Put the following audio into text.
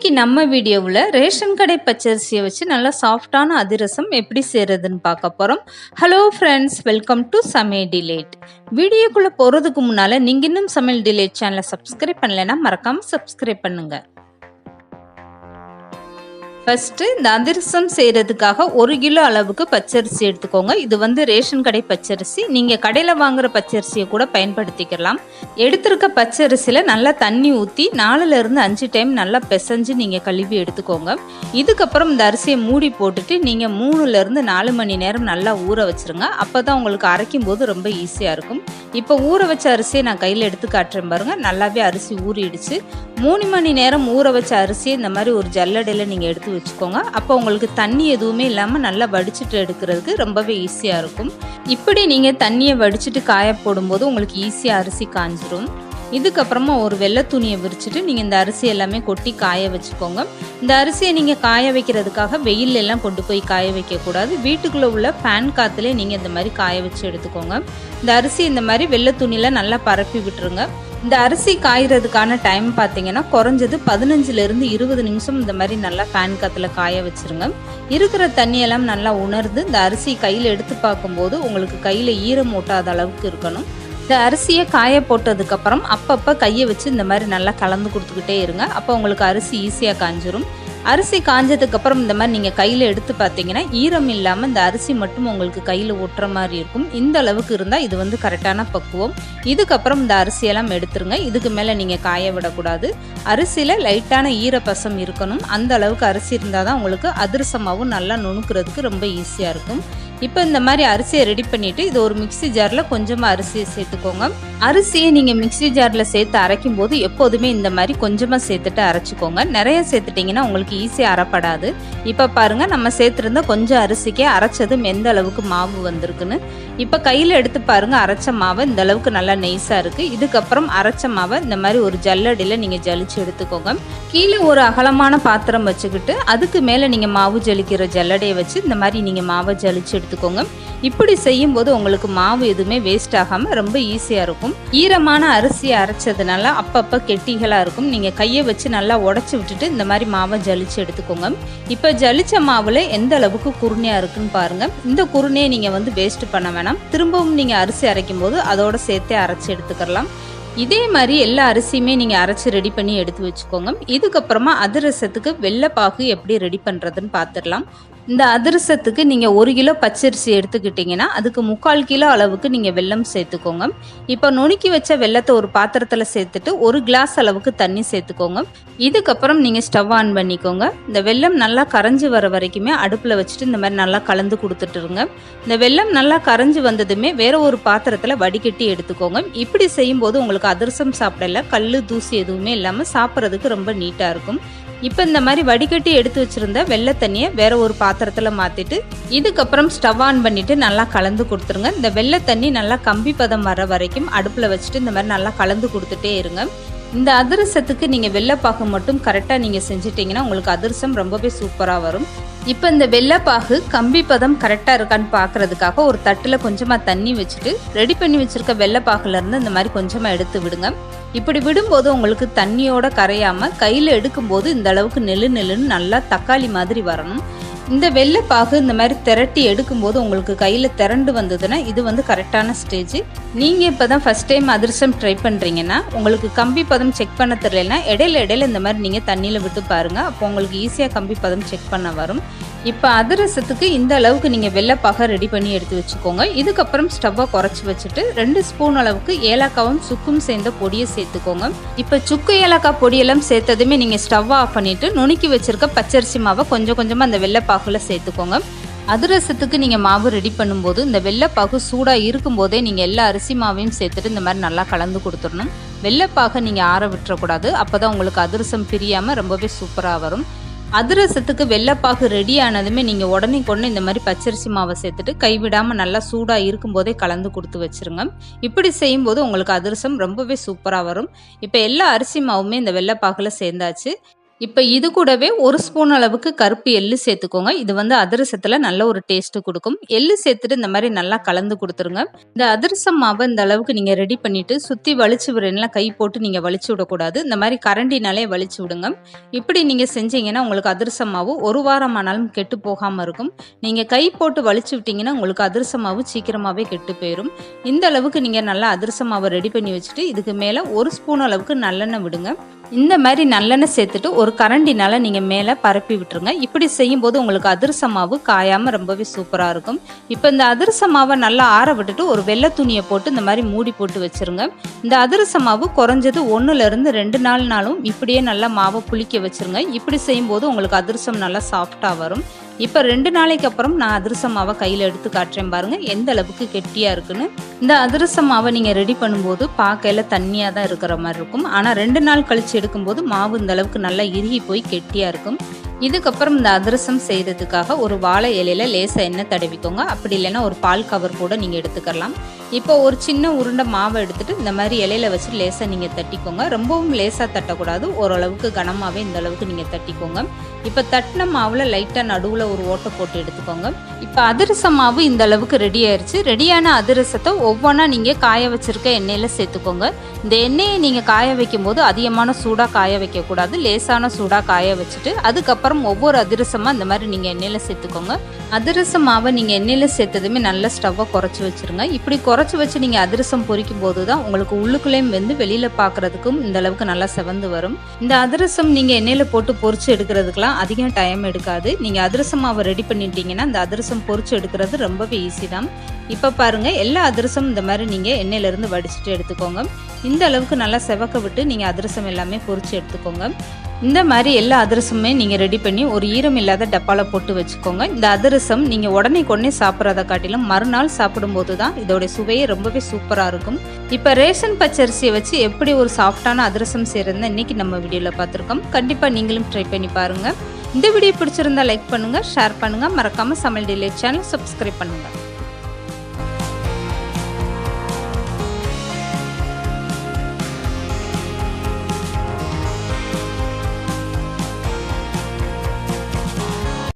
இன்றைக்கி நம்ம வீடியோவில் ரேஷன் கடை பச்சரிசியை வச்சு நல்லா சாஃப்டான அதிரசம் எப்படி செய்கிறதுன்னு பார்க்க போகிறோம் ஹலோ ஃப்ரெண்ட்ஸ் வெல்கம் டு சமையல் டிலேட் வீடியோக்குள்ளே போகிறதுக்கு முன்னால் நீங்கள் இன்னும் சமையல் டிலேட் சேனலை சப்ஸ்கிரைப் பண்ணலைன்னா மறக்காமல் சப்ஸ்கிரைப் பண்ணுங்கள் ஃபஸ்ட்டு இந்த அதிரசம் செய்கிறதுக்காக ஒரு கிலோ அளவுக்கு பச்சரிசி எடுத்துக்கோங்க. இது வந்து ரேஷன் கடை பச்சரிசி. நீங்கள் கடையில் வாங்குகிற பச்சரிசியை கூட பயன்படுத்திக்கலாம். எடுத்திருக்க பச்சரிசியில் நல்லா தண்ணி ஊற்றி நாலுலேருந்து அஞ்சு டைம் நல்லா பிசைஞ்சு நீங்கள் கழுவி எடுத்துக்கோங்க. இதுக்கப்புறம் இந்த அரிசியை மூடி போட்டுட்டு நீங்கள் மூணுலேருந்து நாலு மணி நேரம் நல்லா ஊற வச்சுருங்க. அப்போ தான் உங்களுக்கு அரைக்கும் போது ரொம்ப ஈஸியாக இருக்கும். இப்போ ஊற வச்ச அரிசியை நான் கையில் எடுத்து காட்டுறேன் பாருங்கள் நல்லாவே அரிசி ஊறிடுச்சு. மூணு மணி நேரம் ஊற வச்ச அரிசியை இந்த மாதிரி ஒரு ஜல்லடையில் நீங்கள் எடுத்து வச்சுக்கோங்க. அப்போ உங்களுக்கு தண்ணி எதுவுமே இல்லாமல் நல்லா வடிச்சிட்டு எடுக்கிறதுக்கு ரொம்பவே ஈஸியாக இருக்கும். இப்படி நீங்கள் தண்ணியை வடிச்சிட்டு காய போடும்போது உங்களுக்கு ஈஸியாக அரிசி காஞ்சிரும். இதுக்கப்புறமா ஒரு வெள்ளை துணியை விரிச்சிட்டு நீங்கள் இந்த அரிசி எல்லாமே கொட்டி காய வச்சுக்கோங்க. இந்த அரிசியை நீங்கள் காய வைக்கிறதுக்காக வெயில் எல்லாம் கொண்டு போய் காய வைக்கக்கூடாது வீட்டுக்குள்ளே உள்ள ஃபேன் காற்றுலேயே நீங்கள் இந்த மாதிரி காய வச்சு எடுத்துக்கோங்க. இந்த அரிசி இந்த மாதிரி வெள்ளை துணியில் நல்லா பரப்பி விட்டுருங்க. இந்த அரிசி காய்கிறதுக்கான டைம் பார்த்தீங்கன்னா குறைஞ்சது பதினஞ்சுலேருந்து இருபது நிமிஷம் இந்த மாதிரி நல்லா ஃபேன் காற்றுல காய வச்சுருங்க. இருக்கிற தண்ணியெல்லாம் நல்லா உணர்ந்து இந்த அரிசி கையில் எடுத்து பார்க்கும்போது உங்களுக்கு கையில் ஈரம் ஓட்டாத அளவுக்கு இருக்கணும். இந்த அரிசியை காய போட்டதுக்கப்புறம் அப்பப்போ கையை வச்சு இந்த மாதிரி நல்லா கலந்து கொடுத்துக்கிட்டே இருங்க. அப்போ உங்களுக்கு அரிசி ஈஸியாக காஞ்சிரும். அரிசி காஞ்சதுக்கப்புறம் இந்த மாதிரி நீங்கள் கையில் எடுத்து பார்த்தீங்கன்னா ஈரம் இல்லாமல் இந்த அரிசி மட்டும் உங்களுக்கு கையில் ஒட்டுற மாதிரி இருக்கும். இந்த அளவுக்கு இருந்தால் இது வந்து கரெக்டான பக்குவம். இதுக்கப்புறம் இந்த அரிசியெல்லாம் எடுத்துருங்க. இதுக்கு மேலே நீங்கள் காய விடக்கூடாது. அரிசியில் லைட்டான ஈரப்பசம் இருக்கணும். அந்த அளவுக்கு அரிசி இருந்தால் தான் உங்களுக்கு அதிரசமாகவும் நல்லா நுணுக்கிறதுக்கு ரொம்ப ஈஸியாக இருக்கும். இப்போ இந்த மாதிரி அரிசியை ரெடி பண்ணிவிட்டு இது ஒரு மிக்சி ஜாரில் கொஞ்சமாக அரிசியை சேர்த்துக்கோங்க. அரிசியை நீங்கள் மிக்சி ஜாரில் சேர்த்து அரைக்கும் போது எப்போதுமே இந்த மாதிரி கொஞ்சமாக சேர்த்துட்டு அரைச்சிக்கோங்க. நிறைய சேர்த்துட்டிங்கன்னா உங்களுக்கு ஈஸியாக அரைப்படாது. இப்போ பாருங்கள் நம்ம சேர்த்துருந்த கொஞ்சம் அரிசிக்கே அரைச்சதும் எந்த அளவுக்கு மாவு வந்திருக்குன்னு. இப்போ கையில் எடுத்து பாருங்கள் அரைச்ச மாவை இந்த அளவுக்கு நல்லா நெய்ஸாக இருக்குது இதுக்கப்புறம் அரைச்ச மாவை இந்த மாதிரி ஒரு ஜல்லடியில் நீங்கள் ஜலிச்சு எடுத்துக்கோங்க. கீழே ஒரு அகலமான பாத்திரம் வச்சுக்கிட்டு அதுக்கு மேலே நீங்கள் மாவு ஜலிக்கிற ஜல்லடையை வச்சு இந்த மாதிரி நீங்கள் மாவை ஜலிச்சு எடுத்து எடுத்துக்கோங்க. இப்படி செய்யும்போது உங்களுக்கு மாவு எதுவுமே வேஸ்ட் ஆகாமல் ரொம்ப ஈஸியாக இருக்கும். ஈரமான அரிசியை அரைச்சதுனால அப்பப்போ கெட்டிகளாக இருக்கும். நீங்கள் கையை வச்சு நல்லா உடச்சி விட்டுட்டு இந்த மாதிரி மாவை ஜலிச்சு எடுத்துக்கோங்க. இப்போ ஜலிச்ச மாவில் எந்த அளவுக்கு குருணையாக இருக்குன்னு பாருங்கள் இந்த குருணையை நீங்கள் வந்து வேஸ்ட் பண்ண வேணாம். திரும்பவும் நீங்கள் அரிசி அரைக்கும் போது அதோட சேர்த்தே அரைச்சி எடுத்துக்கலாம். இதே மாதிரி எல்லா அரிசியுமே நீங்கள் அரைச்சி ரெடி பண்ணி எடுத்து வச்சுக்கோங்க. இதுக்கப்புறமா அதிரசத்துக்கு வெள்ளைப்பாகு எப்படி ரெடி பண்ணுறதுன்னு பார்த்துடலாம் இந்த அதிரசத்துக்கு நீங்கள் ஒரு கிலோ பச்சரிசி எடுத்துக்கிட்டிங்கன்னா அதுக்கு முக்கால் கிலோ அளவுக்கு நீங்கள் வெல்லம் சேர்த்துக்கோங்க. இப்போ நுணுக்கி வச்ச வெள்ளத்தை ஒரு பாத்திரத்தில் சேர்த்துட்டு ஒரு கிளாஸ் அளவுக்கு தண்ணி சேர்த்துக்கோங்க. இதுக்கப்புறம் நீங்கள் ஸ்டவ் ஆன் பண்ணிக்கோங்க. இந்த வெல்லம் நல்லா கரைஞ்சி வர வரைக்குமே அடுப்பில் வச்சுட்டு இந்த மாதிரி நல்லா கலந்து கொடுத்துட்டுருங்க. இந்த வெல்லம் நல்லா கரைஞ்சி வந்ததுமே வேற ஒரு பாத்திரத்தில் வடிகட்டி எடுத்துக்கோங்க. இப்படி செய்யும்போது உங்களுக்கு அதிரசம் சாப்பிடல கல் தூசி எதுவுமே இல்லாமல் சாப்பிட்றதுக்கு ரொம்ப நீட்டாக இருக்கும். இப்போ இந்த மாதிரி வடிகட்டி எடுத்து வச்சுருந்த வெள்ளை தண்ணியை வேற ஒரு பாத்திரத்தில் மாற்றிட்டு இதுக்கப்புறம் ஸ்டவ் ஆன் பண்ணிவிட்டு நல்லா கலந்து கொடுத்துருங்க. இந்த வெள்ளை தண்ணி நல்லா கம்பி பதம் வர வரைக்கும் அடுப்பில் வச்சுட்டு இந்த மாதிரி நல்லா கலந்து கொடுத்துட்டே இருங்க. இந்த அதிரசத்துக்கு நீங்கள் வெள்ளைப்பாகு மட்டும் கரெக்டாக நீங்கள் செஞ்சிட்டிங்கன்னா உங்களுக்கு அதிரசம் ரொம்பவே சூப்பராக வரும். இப்போ இந்த வெள்ளைப்பாகு கம்பி பதம் கரெக்டாக இருக்கான்னு பார்க்கறதுக்காக ஒரு தட்டில் கொஞ்சமாக தண்ணி வச்சுட்டு ரெடி பண்ணி வச்சுருக்க வெள்ளைப்பாகுலேருந்து இந்த மாதிரி கொஞ்சமாக எடுத்து விடுங்க. இப்படி விடும்போது உங்களுக்கு தண்ணியோட கரையாமல் கையில் எடுக்கும்போது இந்த அளவுக்கு நெல்லு நெல்லுன்னு நல்லா தக்காளி மாதிரி வரணும். இந்த வெள்ளைப்பாகு இந்த மாதிரி திரட்டி எடுக்கும்போது உங்களுக்கு கையில் திரண்டு வந்ததுன்னா இது வந்து கரெக்டான ஸ்டேஜ் நீங்கள் இப்போ தான் ஃபஸ்ட் டைம் அதிரசம் ட்ரை பண்ணுறீங்கன்னா உங்களுக்கு கம்பி பதம் செக் பண்ண தெரியலனா இடையில இடையில இந்த மாதிரி நீங்கள் தண்ணியில் விட்டு பாருங்கள் அப்போ உங்களுக்கு ஈஸியாக கம்பி பதம் செக் பண்ண வரும். இப்போ அதிரசத்துக்கு இந்த அளவுக்கு நீங்கள் வெள்ளைப்பாக ரெடி பண்ணி எடுத்து வச்சுக்கோங்க. இதுக்கப்புறம் ஸ்டவ்வை குறைச்சி வச்சுட்டு ரெண்டு ஸ்பூன் அளவுக்கு ஏலக்காவும் சுக்கும் சேர்ந்த பொடியை சேர்த்துக்கோங்க. இப்போ சுக்கு ஏலக்காய் பொடியெல்லாம் சேர்த்ததுமே நீங்கள் ஸ்டவ் ஆஃப் பண்ணிவிட்டு நுணுக்கி வச்சுருக்க பச்சரிசி மாவை கொஞ்சம் கொஞ்சமாக அந்த வெள்ளைப்பாகில் சேர்த்துக்கோங்க. அதிரசத்துக்கு நீங்கள் மாவு ரெடி பண்ணும்போது இந்த வெள்ளைப்பாகு சூடாக இருக்கும்போதே நீங்கள் எல்லா அரிசி மாவையும் சேர்த்துட்டு இந்த மாதிரி நல்லா கலந்து கொடுத்துடணும். வெள்ளைப்பாகை நீங்கள் ஆற விட்டுறக்கூடாது. அப்போ தான் உங்களுக்கு அதிரசம் பிரியாமல் ரொம்பவே சூப்பராக வரும். அதிரசத்துக்கு வெள்ளைப்பாகு ரெடி ஆனதுமே நீங்கள் உடனே கொண்டு இந்த மாதிரி பச்சரிசி மாவை சேர்த்துட்டு கைவிடாமல் நல்லா சூடாக இருக்கும்போதே கலந்து கொடுத்து வச்சுருங்க. இப்படி செய்யும்போது உங்களுக்கு அதிரசம் ரொம்பவே சூப்பராக வரும். இப்போ எல்லா அரிசி மாவுமே இந்த வெள்ளைப்பாகில் சேர்ந்தாச்சு. இப்போ இது கூடவே ஒரு ஸ்பூன் அளவுக்கு கருப்பு எள்ளு சேர்த்துக்கோங்க. இது வந்து அதிரசத்தில் நல்ல ஒரு டேஸ்ட்டு கொடுக்கும். எள்ளு சேர்த்துட்டு இந்த மாதிரி நல்லா கலந்து கொடுத்துருங்க. இந்த அதிரசம் மாவை இந்த அளவுக்கு நீங்கள் ரெடி பண்ணிவிட்டு சுற்றி வலிச்சு விடுறீங்களா கை போட்டு நீங்கள் வலிச்சு விடக்கூடாது. இந்த மாதிரி கரண்டினாலே வலிச்சு விடுங்க. இப்படி நீங்கள் செஞ்சீங்கன்னா உங்களுக்கு அதிரசம் மாவு ஒரு வாரம் ஆனாலும் கெட்டு போகாமல் இருக்கும். நீங்கள் கை போட்டு வலிச்சு விட்டீங்கன்னா உங்களுக்கு அதிரசம் மாவு சீக்கிரமாகவே கெட்டு போயிடும் இந்த அளவுக்கு நீங்கள் நல்லா அதிரசம் மாவை ரெடி பண்ணி வச்சுட்டு இதுக்கு மேலே ஒரு ஸ்பூன் அளவுக்கு நல்லெண்ணெய் விடுங்க. இந்த மாதிரி நல்லெண்ணெய் சேர்த்துட்டு ஒரு கரண்டினால நீங்கள் மேலே பரப்பி விட்டுருங்க. இப்படி செய்யும்போது உங்களுக்கு அதிரச மாவு காயாமல் ரொம்பவே சூப்பராக இருக்கும். இப்போ இந்த அதிரச மாவை நல்லா ஆற விட்டுட்டு ஒரு வெள்ளை துணியை போட்டு இந்த மாதிரி மூடி போட்டு வச்சிருங்க. இந்த அதிரச மாவு குறைஞ்சது ஒன்றுலேருந்து ரெண்டு நாள்னாலும் இப்படியே நல்லா மாவை புளிக்க வச்சுருங்க. இப்படி செய்யும்போது உங்களுக்கு அதிரசம் நல்லா சாஃப்டாக வரும். இப்போ ரெண்டு நாளைக்கு அப்புறம் நான் அதிரச மாவை கையில் எடுத்து காட்டுறேன் பாருங்கள் எந்த அளவுக்கு கெட்டியாக இருக்குன்னு. இந்த அதிரச மாவை நீங்கள் ரெடி பண்ணும்போது பார்க்கையில் தண்ணியாக தான் இருக்கிற மாதிரி இருக்கும். ஆனால் ரெண்டு நாள் கழிச்சு எடுக்கும்போது மாவு இந்த அளவுக்கு நல்லா இறுகி போய் கெட்டியாக இருக்கும். இதுக்கப்புறம் இந்த அதிரசம் செய்கிறதுக்காக ஒரு வாழை இலையில லேசாக எண்ணெய் தடவிக்கோங்க. அப்படி இல்லைன்னா ஒரு பால் கவர் கூட நீங்கள் எடுத்துக்கலாம். இப்போ ஒரு சின்ன உருண்டை மாவை எடுத்துட்டு இந்த மாதிரி இலையில வச்சு லேசாக நீங்கள் தட்டிக்கோங்க. ரொம்பவும் லேசாக தட்டக்கூடாது. ஓரளவுக்கு கனமாகவே இந்த அளவுக்கு நீங்கள் தட்டிக்கோங்க. இப்போ தட்டின மாவில் லைட்டாக நடுவில் ஒரு ஓட்டை போட்டு எடுத்துக்கோங்க. இப்போ அதிரச மாவு இந்த அளவுக்கு ரெடி ஆயிடுச்சு ரெடியான அதிரசத்தை ஒவ்வொன்றா நீங்கள் காய வச்சிருக்க எண்ணெயில் சேர்த்துக்கோங்க. இந்த எண்ணெயை நீங்கள் காய வைக்கும் போது அதிகமான சூடாக காய வைக்கக்கூடாது. லேசான சூடாக காய வச்சுட்டு அதுக்கப்புறம் ஒவ்வொரு அதிரசமாக இந்த மாதிரி நீங்கள் எண்ணெயில் சேர்த்துக்கோங்க. அதிரச மாவை நீங்கள் எண்ணெயில் சேர்த்ததுமே நல்ல ஸ்டவ்வை குறைச்சி வச்சிருங்க. இப்படி குறை குறைச்சி வச்சு நீங்கள் அதிரசம் பொறிக்கும் போது தான் உங்களுக்கு உள்ளுக்குள்ளேயும் வந்து வெளியில் பார்க்குறதுக்கும் இந்த அளவுக்கு நல்லா செவந்து வரும். இந்த அதிரசம் நீங்கள் எண்ணெயில் போட்டு பொறிச்சு எடுக்கிறதுக்கெலாம் அதிகம் டைம் எடுக்காது. நீங்கள் அதிரசம் மாவை ரெடி பண்ணிட்டீங்கன்னா இந்த அதிரசம் பொறிச்சு எடுக்கிறது ரொம்பவே ஈஸி தான். இப்போ பாருங்கள் எல்லா அதிரசம் இந்த மாதிரி நீங்கள் எண்ணெயிலேருந்து வடிச்சிட்டு எடுத்துக்கோங்க. இந்த அளவுக்கு நல்லா செவக்க விட்டு நீங்கள் அதிரசம் எல்லாமே பொறிச்சு எடுத்துக்கோங்க. இந்த மாதிரி எல்லா அதிரசமுமே நீங்கள் ரெடி பண்ணி ஒரு ஈரம் இல்லாத டப்பாவில் போட்டு வச்சுக்கோங்க. இந்த அதிரசம் நீங்கள் உடனே கொடனே சாப்பிட்றத காட்டிலும் மறுநாள் சாப்பிடும்போது தான் இதோட சுவையே ரொம்பவே சூப்பராக இருக்கும். இப்போ ரேஷன் பச்சரிசியை வச்சு எப்படி ஒரு சாஃப்டான அதிரசம் செய்கிறதுன்னு இன்னைக்கு நம்ம வீடியோவில் பார்த்துருக்கோம். கண்டிப்பாக நீங்களும் ட்ரை பண்ணி பாருங்கள் இந்த வீடியோ பிடிச்சிருந்தா லைக் பண்ணுங்கள் ஷேர் பண்ணுங்கள் மறக்காமல் சமையல் டிலே சேனல் சப்ஸ்கிரைப் பண்ணுங்கள்